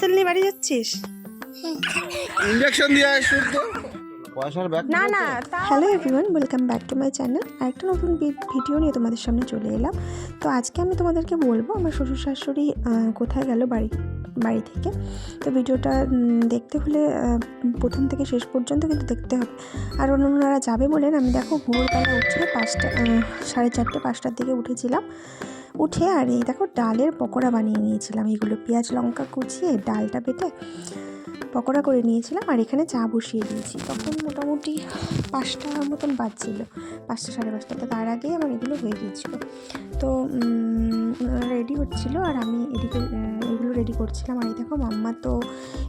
Parcel নিয়ে বাড়ি যাচ্ছিস? ইঞ্জেকশন দিয়ে আসুন তো। না না hello everyone welcome back to my channel আরেকটা নতুন ভিডিও নিয়ে তোমাদের সামনে চলে এলাম। তো আজকে আমি তোমাদেরকে বলব আমার শ্বশুর শাশুড়ি কোথায় গেল বাড়ি বাড়ি থেকে? তো ভিডিওটা দেখতে হলে প্রথম থেকে শেষ পর্যন্ত কিন্তু দেখতে হবে। আর অন্যরা যাবে বলেন আমি দেখো ভোরবেলা উঠে পাঁচটা সাড়ে চারটে পাঁচটার দিকে উঠেছিলাম। উঠে আর এই দেখো ডালের পকোড়া বানিয়ে নিয়েছিলাম। এগুলো পেঁয়াজ, লঙ্কা কুচিয়ে ডালটা বেটে পকোড়া করে নিয়েছিলাম আর এখানে চা বসিয়ে দিয়েছি। তখন মোটামুটি পাঁচটা মতন বাজছিল, পাঁচটা সাড়ে পাঁচটা। তো তার আগেই আমার এগুলো হয়ে গিয়েছিল। তো রেডি হচ্ছিল আর আমি এদিকে এগুলো রেডি করছিলাম। আর এই দেখো মাম্মা তো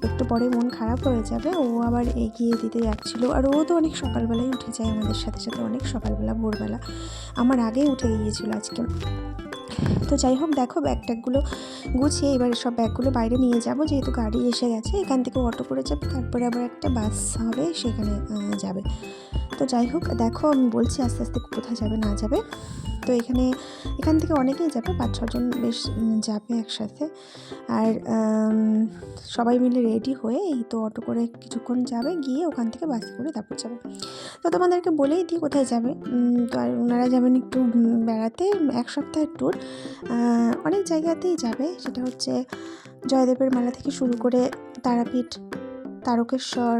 একটু পরে মন খারাপ হয়ে যাবে, ও আবার এগিয়ে দিতে যাচ্ছিল। আর ও তো অনেক সকালবেলাই উঠে যায় আমাদের সাথে সাথে, অনেক সকালবেলা ভোরবেলা। আমার আগেই উঠে গিয়েছিল আজকে। তো যাই হোক, দেখো ব্যাগ ট্যাগগুলো গুছিয়ে এবার সব ব্যাগগুলো বাইরে নিয়ে যাব, যেহেতু গাড়ি এসে গেছে। এখান থেকে অটো করে যাবে তারপরে আবার একটা বাস হবে, সেখানে যাবে। তো যাই হোক, দেখো, আমি বলছি আস্তে আস্তে কোথায় যাবে, না যাবে। তো এখানে, এখান থেকে অনেকেই যাবে, পাঁচ ছজন বেশ যাবে একসাথে। আর সবাই মিলে রেডি হয়ে এই তো অটো করে কিছুক্ষণ যাবে, গিয়ে ওখান থেকে বাস করে তারপর যাবে। তো তোমাদেরকে বলেই দিই কোথায় যাবে। তো আর ওনারা যাবেন একটু বেড়াতে, এক সপ্তাহের ট্যুর অনেক জায়গাতেই যাবে। সেটা হচ্ছে জয়দেবের মেলা থেকে শুরু করে তারাপীঠ, তারকেশ্বর,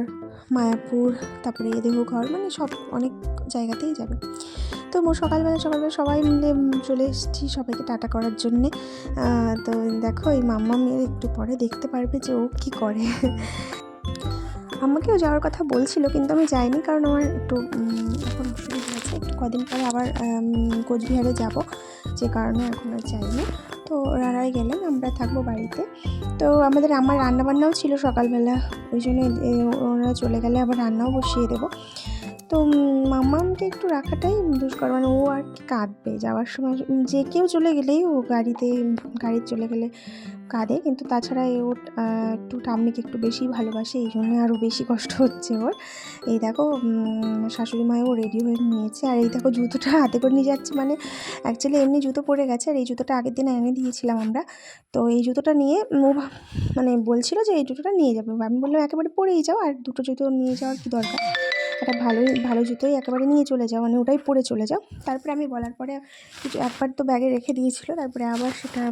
মায়াপুর, তারপরে দেহঘর মানে সব অনেক জায়গাতেই যাবে। তো সকালবেলা সকালবেলা সবাই মিলে চলে এসেছি সবাইকে টাটা করার জন্যে। তো দেখো এই মাম্মা মেয়ের একটু পরে দেখতে পারবে যে ও কী করে। আমাকেও যাওয়ার কথা বলছিল কিন্তু আমি যাইনি কারণ আমার একটু এখন অসুবিধা আছে। একটু কদিন পরে আবার কোচবিহারে যাব, যে কারণে এখন আর যাইনি। তো ওনারাই গেলেন, আমরা থাকব বাড়িতে। তো আমাদের, আমার রান্নাবান্নাও ছিল সকালবেলা। ওই জন্য ওনারা চলে গেলে আবার রান্নাও বসিয়ে দেবো। তো উম, মাম্মামকে একটু রাখাটাই দুষ্কর মানে ও আর কি কাঁদবে। যাওয়ার সময় যে কেউ চলে গেলেই ও গাড়িতে গাড়ি চলে গেলে কাঁদে। কিন্তু তাছাড়া ওর একটু ঠাম্মিকে একটু বেশি ভালোবাসে। এই জন্য আরও বেশি কষ্ট হচ্ছে ওর। এই দেখো শাশুড়ি মায়ও রেডি হয়ে নিয়েছে আর এই দেখো জুতোটা হাতে করে নিয়ে যাচ্ছে। মানে অ্যাকচুয়ালি এমনি জুতো পরে গেছে। আর এই জুতোটা আগের দিন এনে দিয়েছিলাম আমরা। তো এই জুতোটা নিয়ে ও মানে বলছিল যে এই জুতোটা নিয়ে যাবে। আমি বললাম একেবারে পরেই যাও। আর দুটো জুতো নিয়ে যাওয়ার কি দরকার? একটা ভালোই, ভালো জুতোই একেবারে নিয়ে চলে যাও মানে ওটাই পরে চলে যাও। তারপরে আমি বলার পরে কিছু একবার তো ব্যাগে রেখে দিয়েছিল, তারপরে আবার সেটা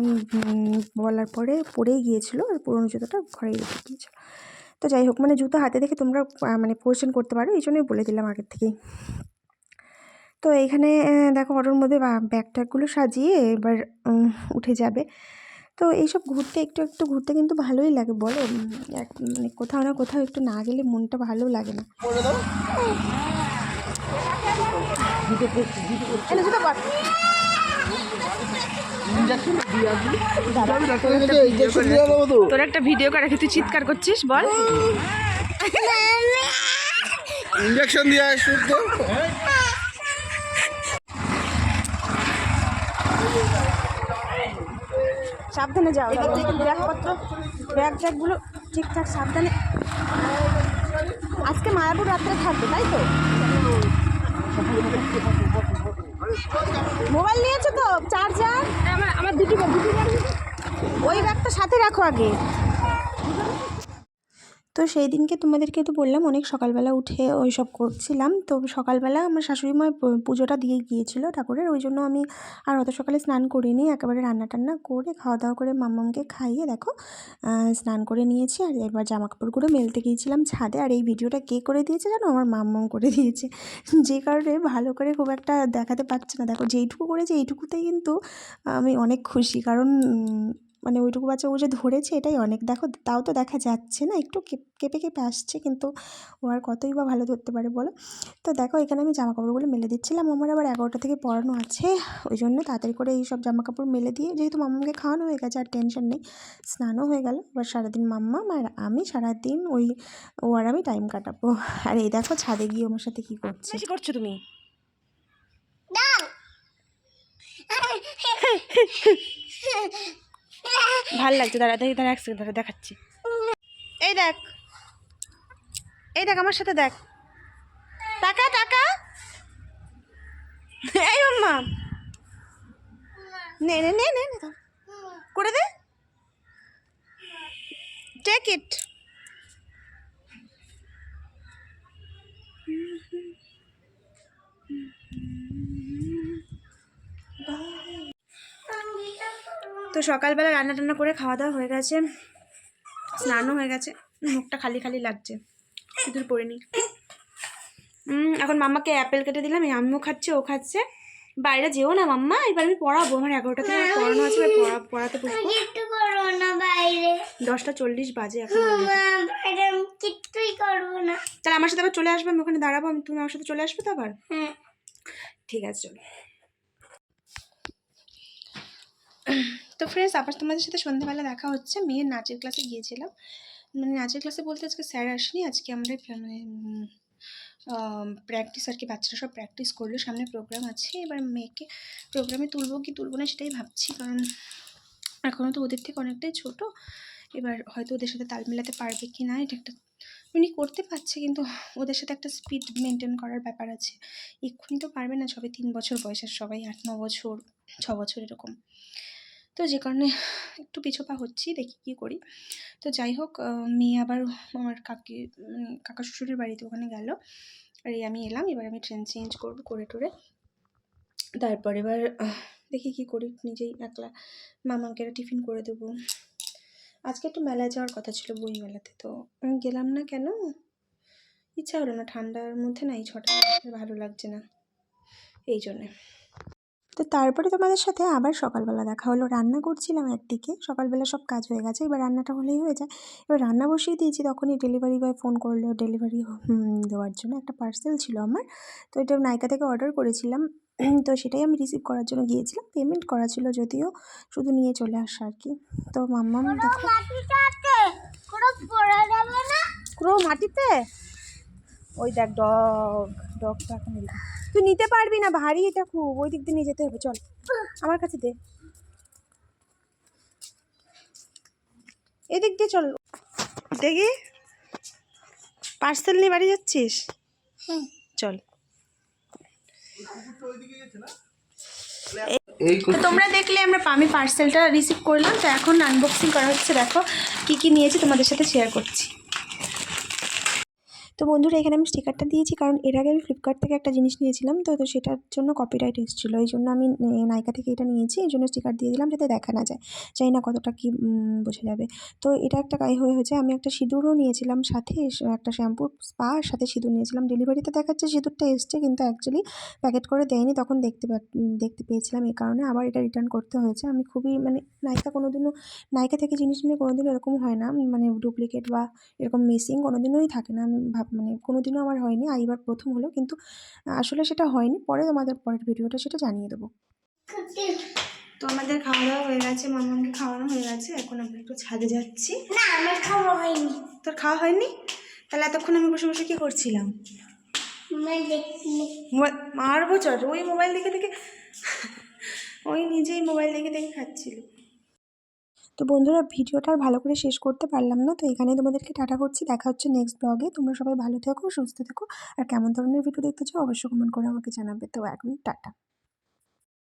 বলার পরে পরেই গিয়েছিল, আর পুরোনো জুতোটা ঘরেই রেখে দিয়েছিল। তো যাই হোক মানে জুতো হাতে দেখে তোমরা মানে কোয়েশ্চেন করতে পারো, এই জন্যই বলে দিলাম আগের থেকেই। তো এইখানে দেখো অটোর মধ্যে ব্যাগ ট্যাগগুলো সাজিয়ে এবার উঠে যাবে। তো এইসব ঘুরতে একটু একটু ঘুরতে কিন্তু ভালোই লাগে বলো? এক- মানে কোথাও না কোথাও একটু না গেলে মনটা ভালো লাগে না। তোর একটা ভিডিও করে তুই চিৎকার করছিস বল। ইঞ্জেকশন দিয়ে আসুন তো সাবধানে যাও ব্যাগপত্র ব্যাগ ট্যাগগুলো ঠিকঠাক সাবধানে। আজকে মায়াপুর রাত্রে থাকবে তাই তো? মোবাইল নিয়েছো তো? চার্জার? আমার আমার দুটি ব্যাগ দুটি ব্যাগ ওই ব্যাগটা সাথে রাখো আগে। তো সেই দিনকে তোমাদেরকে তো বললাম, অনেক সকালবেলা উঠে ওই সব করছিলাম। তো সকালবেলা আমার শাশুড়ি মা পুজোটা দিয়ে গিয়েছিল ঠাকুরের, ওই জন্য আমি আর অত সকালে স্নান করিনি। একেবারে রান্না টান্না করে খাওয়া দাওয়া করে মাম্মামকে খাইয়ে দেখো স্নান করে নিয়েছি আর এবার জামা কাপড়গুলো মেলতে গিয়েছিলাম ছাদে। আর এই ভিডিওটা কে করে দিয়েছে জানো? আমার মাম্মাম করে দিয়েছে। যে কারণে ভালো করে খুব একটা দেখাতে পারছে না। দেখো, যেইটুকু করেছে, এইটুকুতেই কিন্তু আমি অনেক খুশি। কারণ মানে ওইটুকু বাচ্চা ও যে ধরেছে এটাই অনেক। দেখো তাও তো দেখা যাচ্ছে না একটু কেপ- কেঁপে কেঁপে আসছে কিন্তু ও আর কতই বা ভালো ধরতে পারে বলো? তো দেখো এখানে আমি জামা কাপড়গুলো মেলে দিচ্ছিলাম। আমার আবার এগারোটা থেকে পড়ানো আছে ওই জন্য তাড়াতাড়ি করে এই সব জামা কাপড় মেলে দিয়ে যেহেতু মাম্মাকে খাওয়ানো হয়ে গেছে আর টেনশন নেই স্নানও হয়ে গেল। এবার সারাদিন মাম্মা আর আমি সারাদিন ওই ও আর আমি টাইম কাটাবো। আর এই দেখো ছাদে গিয়ে আমার সাথে কী করছে? কী করছ তুমি? ভালো লাগছে, দাঁড়া, দেখি, দাঁড়া, এক সেকেন্ড দাঁড়া, দেখাচ্ছি। এই দেখ এই দেখ, আমার সাথে দেখ। টাকা টাকা। এই মাম্মা। নে নে নে নে করে দে। টেক ইট তো সকালবেলা রান্না টান্না করে খাওয়া দাওয়া হয়ে গেছে। স্নানও হয়ে গেছে। মুখটা খালি খালি লাগছে। সিঁদুর উম, এখন মাম্মাকে অ্যাপেল কেটে দিলাম। এই আমিও খাচ্ছে ও খাচ্ছে। বাইরে যেও না মাম্মা এবার আমি পড়াবো। আমার এগারোটা থেকে পড়ানো আছে পড়া পড়াতে বসবো। দশটা চল্লিশ বাজে এখন। করব না। তাহলে আমার সাথে আবার চলে আসবে আমি ওখানে দাঁড়াবো আমি তুমি আমার সাথে চলে আসবে তো আবার? হ্যাঁ। ঠিক আছে চলো। তো ফ্রেন্ডস আবার তোমাদের সাথে সন্ধ্যাবেলা দেখা হচ্ছে। মেয়ের নাচের ক্লাসে গিয়েছিলাম। মানে নাচের ক্লাসে বলতে আজকে স্যার আসেনি। আজকে আমরা মানে প্র্যাকটিস আর কি, বাচ্চারা সব প্র্যাকটিস করল। সামনে প্রোগ্রাম আছে। এবার মেয়েকে প্রোগ্রামে তুলবো কি তুলবো না সেটাই ভাবছি। কারণ এখনও তো ওদের থেকে অনেকটাই ছোট। এবার হয়তো ওদের সাথে তাল মেলাতে পারবে কি না, এটা একটা উনি করতে পারছে, কিন্তু ওদের সাথে একটা স্পিড মেনটেন করার ব্যাপার আছে। এক্ষুনি তো পারবে না সবে তিন বছর বয়সের সবাই, আট, ন বছর, ছ বছর এরকম। তো যে কারণে একটু পিছোপা হচ্ছি, দেখি কী করি। তো যাই হোক মেয়ে আবার আমার কাকি কাকা শ্বশুরের বাড়িতে ওখানে গেল। আর এই আমি এলাম, এবার আমি ট্রেন চেঞ্জ করব করে টোরে। তারপর এবার দেখি কী করি, নিজেই একলা মামাকে টিফিন করে দেবো। আজকে একটু মেলায় যাওয়ার কথা ছিল বই মেলাতে, তো আমি গেলাম না কেন? ইচ্ছা হলো না, ঠান্ডার মধ্যে না এই ছটা ভালো লাগছে না। এই জন্যে। তো তারপরে তোমাদের সাথে আবার সকালবেলা দেখা হলো। রান্না করছিলাম একদিকে সকালবেলা সব কাজ হয়ে গেছে এবার রান্নাটা হলেই হয়ে যায়। এবার রান্না বসিয়ে দিয়েছি তখনই ডেলিভারি বয় ফোন করল। ডেলিভারি দেওয়ার জন্য একটা পার্সেল ছিল আমার। তো এটা নাইকা থেকে অর্ডার করেছিলাম। তো সেটাই আমি রিসিভ করার জন্য গিয়েছিলাম। পেমেন্ট করা ছিল যদিও শুধু নিয়ে চলে আসা আর কি। তো মাম্মা দেখো। মাটিতে পুরো ওই দেখ ডগ ডগটা এখন। তুই নিতে পারবি না ভারী এটা খুব। ওই দিক দিয়ে নিয়ে যেতে হবে চল। আমার কাছে দে। এদিক দিয়ে চল। দেখি পার্সেল নিয়ে বাড়ি যাচ্ছিস? হ্যাঁ চল। তোমরা দেখলে আমরা আমি পার্সেলটা রিসিভ করলাম তো এখন আনবক্সিং করা হচ্ছে। দেখো কী কী নিয়েছি তোমাদের সাথে শেয়ার করছি। তো বন্ধুরা এখানে আমি স্টিকারটা দিয়েছি কারণ এর আগে আমি ফ্লিপকার্ট থেকে একটা জিনিস নিয়েছিলাম। তো তো সেটার জন্য কপিরাইট এসেছিল এই জন্য আমি এ, নাইকা থেকে এটা নিয়েছি। এই জন্য স্টিকার দিয়ে দিলাম যাতে দেখা না যায়। জানি না কতটা কি বোঝা যাবে। তো এটা একটা গায়ে হয়ে হয়েছে। আমি একটা সিঁদুরও নিয়েছিলাম সাথে একটা শ্যাম্পু স্পা সাথে সিঁদুর নিয়েছিলাম। ডেলিভারিতে দেখাচ্ছে সিঁদুরটা এসছে কিন্তু অ্যাকচুয়ালি প্যাকেট করে দেয়নি। তখন দেখতে দেখতে পেয়েছিলাম এই কারণে। আবার এটা রিটার্ন করতে হয়েছে। আমি খুবই মানে নাইকা কোনোদিনও নাইকা থেকে জিনিস নিলে কোনোদিনও এরকম হয় না। মানে ডুপ্লিকেট বা এরকম মিসিং কোনোদিনই থাকে না। আমি ভাব মানে কোনো দিনও আমার হয়নি আর এবার প্রথম হলো কিন্তু আসলে সেটা হয়নি পরে তোমাদের পরের ভিডিওটা সেটা জানিয়ে দেবো। তো আমাদের খাওয়া দাওয়া হয়ে গেছে মামাকে খাওয়ানো হয়ে গেছে এখন আমরা একটু ছাদে যাচ্ছি। না আমার খাওয়া হয়নি। তোর খাওয়া হয়নি? তাহলে এতক্ষণ আমি বসে বসে কী করছিলাম? মারবো চল ওই মোবাইল দেখে দেখে ওই নিজেই মোবাইল দেখে দেখে খাচ্ছিল। তো বন্ধুরা ভিডিওটা আর ভালো করে শেষ করতে পারলাম না, তো এখানে তোমাদেরকে টাটা করছি। দেখা হচ্ছে নেক্সট ব্লগে তোমরা সবাই ভালো থেকো, সুস্থ থেকো, আর কেমন ধরনের ভিডিও দেখতে চাও অবশ্যই কমেন্ট করে আমাকে জানাবে। তো এখন টাটা।